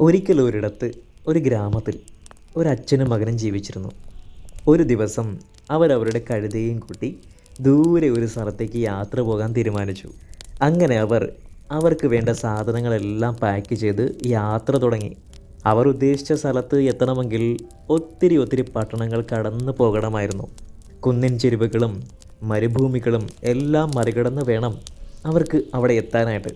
ഒരിക്കൽ ഒരിടത്ത് ഒരു ഗ്രാമത്തിൽ ഒരച്ഛനും മകനും ജീവിച്ചിരുന്നു. ഒരു ദിവസം അവരവരുടെ കഴുതയും കൂട്ടി ദൂരെ ഒരു സ്ഥലത്തേക്ക് യാത്ര പോകാൻ തീരുമാനിച്ചു. അങ്ങനെ അവർ അവർക്ക് വേണ്ട സാധനങ്ങളെല്ലാം പാക്ക് ചെയ്ത് യാത്ര തുടങ്ങി. അവർ ഉദ്ദേശിച്ച സ്ഥലത്ത് എത്തണമെങ്കിൽ ഒത്തിരി ഒത്തിരി പട്ടണങ്ങൾ കടന്നു പോകണമായിരുന്നു. കുന്നിൻ ചെരുവുകളും മരുഭൂമികളും എല്ലാം മറികടന്ന് വേണം അവർക്ക് അവിടെ എത്താനായിട്ട്.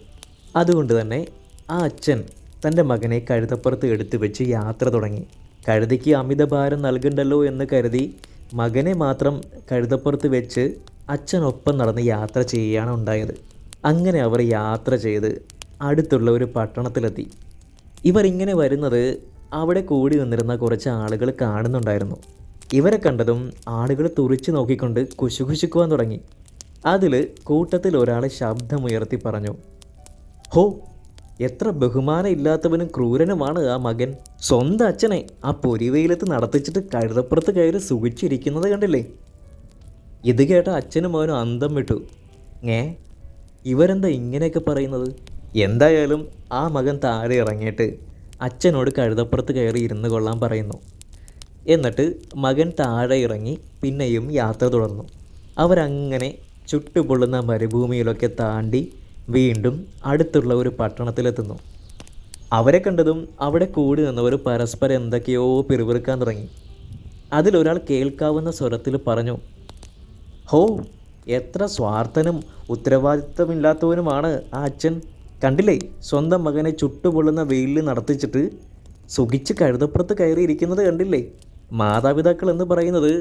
അതുകൊണ്ട് തന്നെ ആ അച്ഛൻ തന്റെ മകനെ കഴുതപ്പുറത്ത് എടുത്തു വെച്ച് യാത്ര തുടങ്ങി. കഴുതയ്ക്ക് അമിതഭാരം നൽകണ്ടല്ലോ എന്ന് കരുതി മകനെ മാത്രം കഴുതപ്പുറത്ത് വെച്ച് അച്ഛനൊപ്പം നടന്ന് യാത്ര ചെയ്യുകയാണ് ഉണ്ടായത്. അങ്ങനെ അവർ യാത്ര ചെയ്ത് അടുത്തുള്ള ഒരു പട്ടണത്തിലെത്തി. ഇവർ ഇങ്ങനെ വരുന്നത് അവിടെ കൂടി നിന്നിരുന്ന കുറച്ച് ആളുകൾ കാണുന്നുണ്ടായിരുന്നു. ഇവരെ കണ്ടതും ആളുകൾ തുറിച്ചു നോക്കിക്കൊണ്ട് കുശുകുശുക്കുവാൻ തുടങ്ങി. അതിൽ കൂട്ടത്തിൽ ഒരാൾ ശബ്ദമുയർത്തി പറഞ്ഞു ഹോ എത്ര ബഹുമാനം ഇല്ലാത്തവനും ക്രൂരനുമാണ് ആ മകൻ. സ്വന്തം അച്ഛനെ ആ പൊരിവെയിലത്ത് നടത്തിച്ചിട്ട് കഴുതപ്പുറത്ത് കയറി സുഖിച്ചിരിക്കുന്നത് കണ്ടില്ലേ? ഇത് കേട്ട അച്ഛനും മകനും അന്തം വിട്ടു. ഏ ഇവരെന്താ ഇങ്ങനെയൊക്കെ പറയുന്നത്? എന്തായാലും ആ മകൻ താഴെ ഇറങ്ങിയിട്ട് അച്ഛനോട് കഴുതപ്പുറത്ത് കയറി ഇരുന്ന് കൊള്ളാൻ പറയുന്നു. എന്നിട്ട് മകൻ താഴെ ഇറങ്ങി പിന്നെയും യാത്ര തുടർന്നു. അവരങ്ങനെ ചുട്ടുപൊള്ളുന്ന മരുഭൂമിയിലൊക്കെ താണ്ടി വീണ്ടും അടുത്തുള്ള ഒരു പട്ടണത്തിലെത്തുന്നു. അവരെ കണ്ടതും അവിടെ കൂടി നിന്നവർ പരസ്പരം എന്തൊക്കെയോ പിറുപിറുക്കാൻ തുടങ്ങി. അതിലൊരാൾ കേൾക്കാവുന്ന സ്വരത്തിൽ പറഞ്ഞു ഹോ എത്ര സ്വാർത്ഥനും ഉത്തരവാദിത്തമില്ലാത്തവനുമാണ് ആ അച്ഛൻ. കണ്ടില്ലേ സ്വന്തം മകനെ ചുട്ടുപൊള്ളുന്ന വെയിലിൽ നടത്തിച്ചിട്ട് സുഖിച്ച് കഴുതപ്പുറത്ത് കയറിയിരിക്കുന്നത് കണ്ടില്ലേ? മാതാപിതാക്കൾ എന്ന് പറയുന്നത്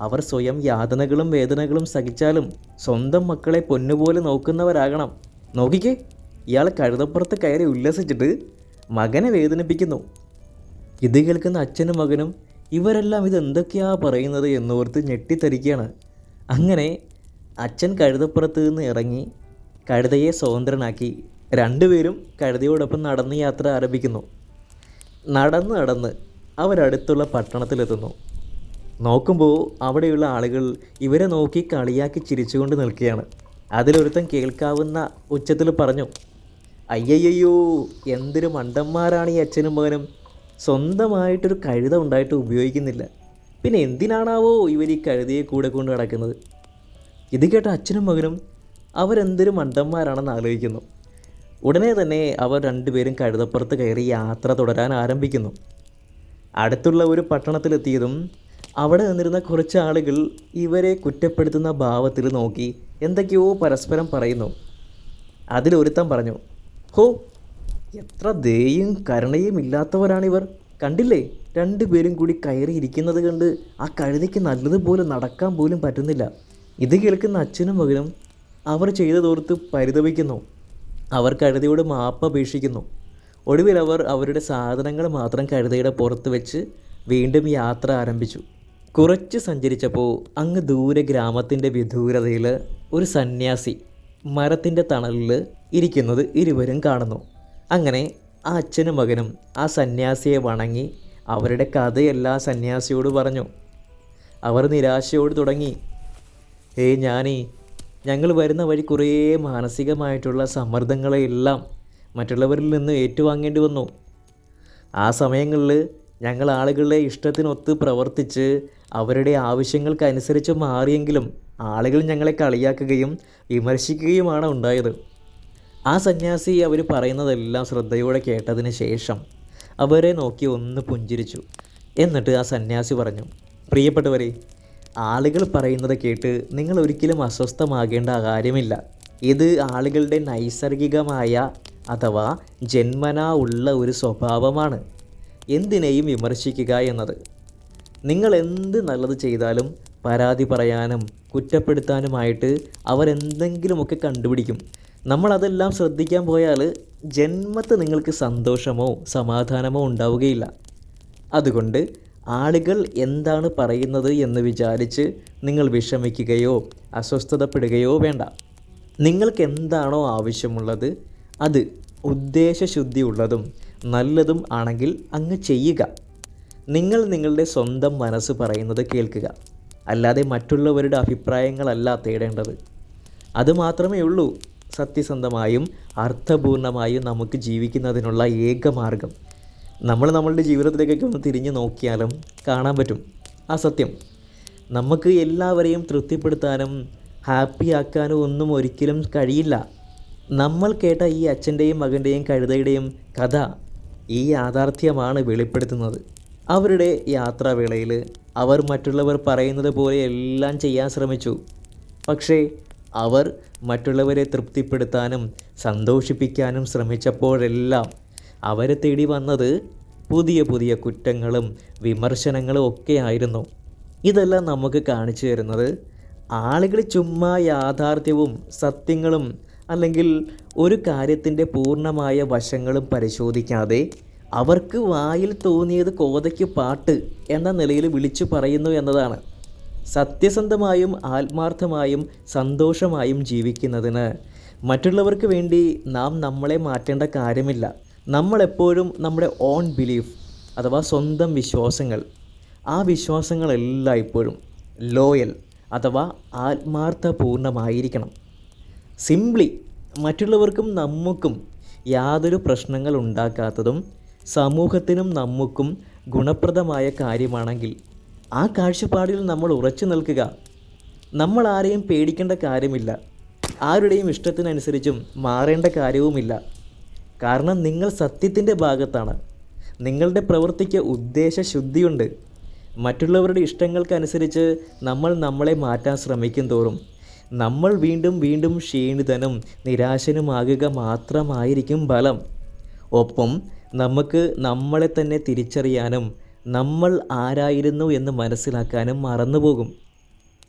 അവർ സ്വയം യാതനകളും വേദനകളും സഹിച്ചാലും സ്വന്തം മക്കളെ പൊന്നുപോലെ നോക്കുന്നവരാകണം. നോക്കിക്കേ ഇയാൾ കഴുതപ്പുറത്ത് കയറി ഉല്ലസിച്ചിട്ട് മകനെ വേദനിപ്പിക്കുന്നു. ഇത് കേൾക്കുന്ന അച്ഛനും മകനും ഇവരെല്ലാം ഇത് എന്തൊക്കെയാ പറയുന്നത് എന്നോർത്ത് ഞെട്ടിത്തരിക്കുകയാണ് അങ്ങനെ അച്ഛൻ കഴുതപ്പുറത്ത് നിന്ന് ഇറങ്ങി കഴുതയെ സ്വതന്ത്രനാക്കി രണ്ടുപേരും കഴുതയോടൊപ്പം നടന്ന് യാത്ര ആരംഭിക്കുന്നു. നടന്ന് നടന്ന് അവരടുത്തുള്ള പട്ടണത്തിലെത്തുന്നു. നോക്കുമ്പോൾ അവിടെയുള്ള ആളുകൾ ഇവരെ നോക്കി കളിയാക്കി ചിരിച്ചുകൊണ്ട് നിൽക്കുകയാണ്. അതിലൊരുത്തൻ കേൾക്കാവുന്ന ഉച്ചത്തിൽ പറഞ്ഞു അയ്യയ്യോ എന്തൊരു മണ്ടന്മാരാണ് ഈ അച്ഛനും മകനും. സ്വന്തമായിട്ടൊരു കഴുത ഉണ്ടായിട്ട് ഉപയോഗിക്കുന്നില്ല. പിന്നെ എന്തിനാണാവോ ഇവർ ഈ കഴുതയെ കൂടെ കൊണ്ട് നടക്കുന്നത്? ഇത് കേട്ട അച്ഛനും മകനും അവരെന്തൊരു മണ്ടന്മാരാണെന്ന് ആലോചിക്കുന്നു. ഉടനെ തന്നെ അവർ രണ്ടുപേരും കഴുതപ്പുറത്ത് കയറി യാത്ര തുടരാൻ ആരംഭിക്കുന്നു. അടുത്തുള്ള ഒരു പട്ടണത്തിലെത്തിയതും അവിടെ നിന്നിരുന്ന കുറച്ച് ആളുകൾ ഇവരെ കുറ്റപ്പെടുത്തുന്ന ഭാവത്തിൽ നോക്കി എന്തൊക്കെയോ പരസ്പരം പറയുന്നു. അതിലൊരുത്തൻ പറഞ്ഞു ഹോ എത്ര ദയും കരുണയും ഇല്ലാത്തവരാണിവർ. കണ്ടില്ലേ രണ്ടുപേരും കൂടി കയറിയിരിക്കുന്നത് കണ്ട് ആ കഴുതയ്ക്ക് നല്ലതുപോലെ നടക്കാൻ പോലും പറ്റുന്നില്ല. ഇത് കേൾക്കുന്ന അച്ഛനും മകനും അവർ ചെയ്തതോർത്ത് പരിതപിക്കുന്നു. അവർ കഴുതയോട് മാപ്പ് അപേക്ഷിക്കുന്നു. ഒടുവിൽ അവർ അവരുടെ സാധനങ്ങൾ മാത്രം കഴുതയുടെ പുറത്ത് വെച്ച് വീണ്ടും യാത്ര ആരംഭിച്ചു. കുറച്ച് സഞ്ചരിച്ചപ്പോൾ അങ്ങ് ദൂരെ ഗ്രാമത്തിന്റെ വിദൂരതയിൽ ഒരു സന്യാസി മരത്തിന്റെ തണലിൽ ഇരിക്കുന്നത് ഇരുവരും കാണുന്നു. അങ്ങനെ ആ അച്ഛനും മകനും ആ സന്യാസിയെ വണങ്ങി അവരുടെ കഥയെല്ലാം സന്യാസിയോട് പറഞ്ഞു. അവർ നിരാശയോട് തുടങ്ങി. ഏയ് ഞാനേ ഞങ്ങൾ വരുന്ന വഴി കുറേ മാനസികമായിട്ടുള്ള സമ്മർദ്ദങ്ങളെല്ലാം മറ്റുള്ളവരിൽ നിന്ന് ഏറ്റുവാങ്ങേണ്ടി വന്നു. ആ സമയങ്ങളിൽ ഞങ്ങൾ ആളുകളുടെ ഇഷ്ടത്തിനൊത്ത് പ്രവർത്തിച്ച് അവരുടെ ആവശ്യങ്ങൾക്കനുസരിച്ച് മാറിയെങ്കിലും ആളുകൾ ഞങ്ങളെ കളിയാക്കുകയും വിമർശിക്കുകയുമാണ് ഉണ്ടായത്. ആ സന്യാസി അവർ പറയുന്നതെല്ലാം ശ്രദ്ധയോടെ കേട്ടതിന് ശേഷം അവരെ നോക്കി ഒന്ന് പുഞ്ചിരിച്ചു. എന്നിട്ട് ആ സന്യാസി പറഞ്ഞു പ്രിയപ്പെട്ടവരെ ആളുകൾ പറയുന്നത് കേട്ട് നിങ്ങൾ ഒരിക്കലും അസ്വസ്ഥമാകേണ്ട കാര്യമില്ല. ഇത് ആളുകളുടെ നൈസർഗികമായ അഥവാ ജന്മനാ ഉള്ള ഒരു സ്വഭാവമാണ്. എന്തിനേയും വിമർശിക്കുക എന്നത്. നിങ്ങൾ എന്ത് നല്ലത് ചെയ്താലും പരാതി പറയാനും കുറ്റപ്പെടുത്താനുമായിട്ട് അവരെന്തെങ്കിലുമൊക്കെ കണ്ടുപിടിക്കും. നമ്മളതെല്ലാം ശ്രദ്ധിക്കാൻ പോയാൽ ജന്മത്ത് നിങ്ങൾക്ക് സന്തോഷമോ സമാധാനമോ ഉണ്ടാവുകയില്ല. അതുകൊണ്ട് ആളുകൾ എന്താണ് പറയുന്നത് എന്ന് വിചാരിച്ച് നിങ്ങൾ വിഷമിക്കുകയോ അസ്വസ്ഥതപ്പെടുകയോ വേണ്ട. നിങ്ങൾക്ക് എന്താണോ ആവശ്യമുള്ളത് അത് ഉദ്ദേശശുദ്ധിയുള്ളതും നല്ലതും ആണെങ്കിൽ അങ്ങ് ചെയ്യുക. നിങ്ങൾ നിങ്ങളുടെ സ്വന്തം മനസ്സ് പറയുന്നത് കേൾക്കുക. അല്ലാതെ മറ്റുള്ളവരുടെ അഭിപ്രായങ്ങളല്ല തേടേണ്ടത്. അത് മാത്രമേ ഉള്ളൂ സത്യസന്ധമായും അർത്ഥപൂർണമായും നമുക്ക് ജീവിക്കുന്നതിനുള്ള ഏക മാർഗം. നമ്മൾ നമ്മളുടെ ജീവിതത്തിലേക്കൊക്കെ ഒന്ന് തിരിഞ്ഞു നോക്കിയാലും കാണാൻ പറ്റും. ആ സത്യം നമുക്ക് എല്ലാവരെയും തൃപ്തിപ്പെടുത്താനും ഹാപ്പി ആക്കാനും ഒന്നും ഒരിക്കലും കഴിയില്ല. നമ്മൾ കേട്ട ഈ അച്ഛന്റെയും മകന്റെയും കഴുതയുടെയും കഥ ഈ യാഥാർത്ഥ്യമാണ് വെളിപ്പെടുത്തുന്നത്. അവരുടെ യാത്രാവേളയിൽ അവർ മറ്റുള്ളവർ പറയുന്നത് പോലെ എല്ലാം ചെയ്യാൻ ശ്രമിച്ചു. പക്ഷേ അവർ മറ്റുള്ളവരെ തൃപ്തിപ്പെടുത്താനും സന്തോഷിപ്പിക്കാനും ശ്രമിച്ചപ്പോഴെല്ലാം അവരെ തേടി വന്നത് പുതിയ പുതിയ കുറ്റങ്ങളും വിമർശനങ്ങളും ഒക്കെ ആയിരുന്നു. ഇതെല്ലാം നമുക്ക് കാണിച്ചു തരുന്നത് ആളുകൾ ചുമ്മാ യാഥാർത്ഥ്യവും സത്യങ്ങളും അല്ലെങ്കിൽ ഒരു കാര്യത്തിന്റെ പൂർണമായ വശങ്ങളും പരിശോധിക്കാതെ അവർക്ക് വായിൽ തോന്നിയത് കോതയ്ക്ക് പാട്ട് എന്ന നിലയിൽ വിളിച്ചു പറയുന്നു എന്നതാണ്. സത്യസന്ധമായും ആത്മാർത്ഥമായും സന്തോഷമായും ജീവിക്കുന്നതിന് മറ്റുള്ളവർക്ക് വേണ്ടി നാം നമ്മളെ മാറ്റേണ്ട കാര്യമില്ല. നമ്മളെപ്പോഴും നമ്മുടെ ഓൺ ബിലീഫ് അഥവാ സ്വന്തം വിശ്വാസങ്ങൾ. ആ വിശ്വാസങ്ങളെല്ലാം ഇപ്പോഴും ലോയൽ അഥവാ ആത്മാർത്ഥപൂർണമായിരിക്കണം. സിംപ്ലി മറ്റുള്ളവർക്കും നമുക്കും യാതൊരു പ്രശ്നങ്ങൾ ഉണ്ടാക്കാത്തതും സമൂഹത്തിനും നമുക്കും ഗുണപ്രദമായ കാര്യമാണെങ്കിൽ ആ കാഴ്ചപ്പാടിൽ നമ്മൾ ഉറച്ചു നിൽക്കുക. നമ്മൾ ആരെയും പേടിക്കേണ്ട കാര്യമില്ല. ആരുടെയും ഇഷ്ടത്തിനനുസരിച്ചും മാറേണ്ട കാര്യവുമില്ല. കാരണം നിങ്ങൾ സത്യത്തിന്റെ ഭാഗത്താണ്. നിങ്ങളുടെ പ്രവൃത്തിക്ക് ഉദ്ദേശശുദ്ധിയുണ്ട്. മറ്റുള്ളവരുടെ ഇഷ്ടങ്ങൾക്കനുസരിച്ച് നമ്മൾ നമ്മളെ മാറ്റാൻ ശ്രമിക്കും തോറും നമ്മൾ വീണ്ടും വീണ്ടും ക്ഷീണിതനും നിരാശനുമാകുക മാത്രമായിരിക്കും ബലം ഒപ്പം നമുക്ക് നമ്മളെ തന്നെ തിരിച്ചറിയാനും നമ്മൾ ആരായിരുന്നു എന്ന് മനസ്സിലാക്കാനും മറന്നുപോകും.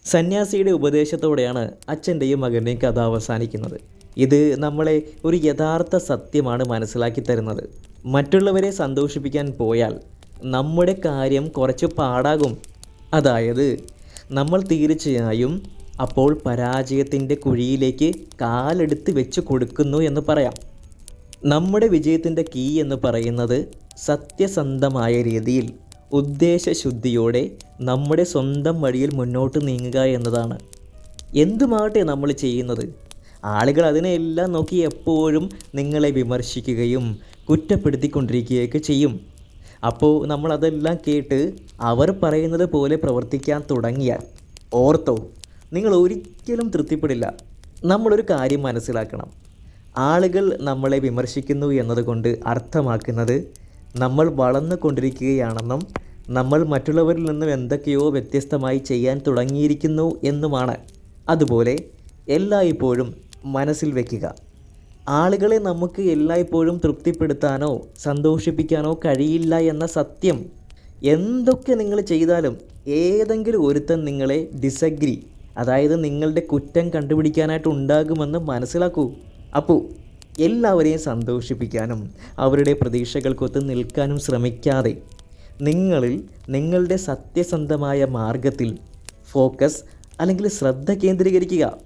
സന്യാസിയുടെ ഉപദേശത്തോടെയാണ് അച്ഛന്റെയും മകന്റെയും കഥ അവസാനിക്കുന്നത്. ഇത് നമ്മളെ ഒരു യഥാർത്ഥ സത്യമാണ് മനസ്സിലാക്കി തരുന്നത്. മറ്റുള്ളവരെ സന്തോഷിപ്പിക്കാൻ പോയാൽ നമ്മുടെ കാര്യം കുറച്ച് പാടാകും. അതായത് നമ്മൾ തീർച്ചയായും അപ്പോൾ പരാജയത്തിന്റെ കുഴിയിലേക്ക് കാലെടുത്ത് വെച്ച് കൊടുക്കുന്നു എന്ന് പറയാം. നമ്മുടെ വിജയത്തിന്റെ കീ എന്ന് പറയുന്നത് സത്യസന്ധമായ രീതിയിൽ ഉദ്ദേശശുദ്ധിയോടെ നമ്മുടെ സ്വന്തം വഴിയിൽ മുന്നോട്ട് നീങ്ങുക എന്നതാണ്. എന്തുമാകട്ടെ നമ്മൾ ചെയ്യുന്നത്? ആളുകൾ അതിനെല്ലാം നോക്കി എപ്പോഴും നിങ്ങളെ വിമർശിക്കുകയും കുറ്റപ്പെടുത്തിക്കൊണ്ടിരിക്കുകയൊക്കെ ചെയ്യും. അപ്പോൾ നമ്മൾ അതെല്ലാം കേട്ട് അവർ പറയുന്നത് പോലെ പ്രവർത്തിക്കാൻ തുടങ്ങിയാൽ ഓർത്തോ നിങ്ങൾ ഒരിക്കലും തൃപ്തിപ്പെടില്ല. നമ്മളൊരു കാര്യം മനസ്സിലാക്കണം. ആളുകൾ നമ്മളെ വിമർശിക്കുന്നു എന്നതുകൊണ്ട് അർത്ഥമാക്കുന്നത് നമ്മൾ വളർന്നു കൊണ്ടിരിക്കുകയാണെന്നും നമ്മൾ മറ്റുള്ളവരിൽ നിന്നും എന്തൊക്കെയോ വ്യത്യസ്തമായി ചെയ്യാൻ തുടങ്ങിയിരിക്കുന്നു എന്നുമാണ്. അതുപോലെ എല്ലായ്പ്പോഴും മനസ്സിൽ വയ്ക്കുക ആളുകളെ നമുക്ക് എല്ലായ്പ്പോഴും തൃപ്തിപ്പെടുത്താനോ സന്തോഷിപ്പിക്കാനോ കഴിയില്ല എന്ന സത്യം. എന്തൊക്കെ നിങ്ങൾ ചെയ്താലും ഏതെങ്കിലും ഒരുത്തൻ നിങ്ങളെ ഡിസഗ്രി അതായത് നിങ്ങളുടെ കുറ്റം കണ്ടുപിടിക്കാനായിട്ട് ഉണ്ടാകുമെന്ന് മനസ്സിലാക്കൂ. അപ്പോൾ എല്ലാവരെയും സന്തോഷിപ്പിക്കാനും അവരുടെ പ്രതീക്ഷകൾക്കൊത്ത് നിൽക്കാനും ശ്രമിക്കാതെ നിങ്ങളിൽ നിങ്ങളുടെ സത്യസന്ധമായ മാർഗത്തിൽ ഫോക്കസ് അല്ലെങ്കിൽ ശ്രദ്ധ കേന്ദ്രീകരിക്കുക.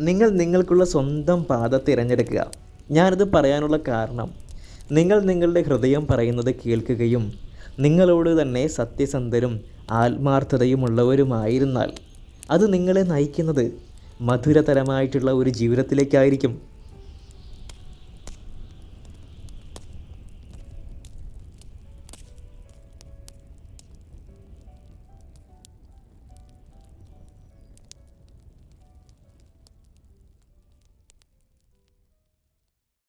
നിങ്ങൾ നിങ്ങൾക്കുള്ള സ്വന്തം പാത തിരഞ്ഞെടുക്കുക. ഞാനിത് പറയാനുള്ള കാരണം നിങ്ങൾ നിങ്ങളുടെ ഹൃദയം പറയുന്നത് കേൾക്കുകയും നിങ്ങളോട് തന്നെ സത്യസന്ധരും ആത്മാർത്ഥതയുമുള്ളവരുമായിരുന്നാൽ അത് നിങ്ങളെ നയിക്കുന്നത് മധുരതരമായിട്ടുള്ള ഒരു ജീവിതത്തിലേക്കായിരിക്കും.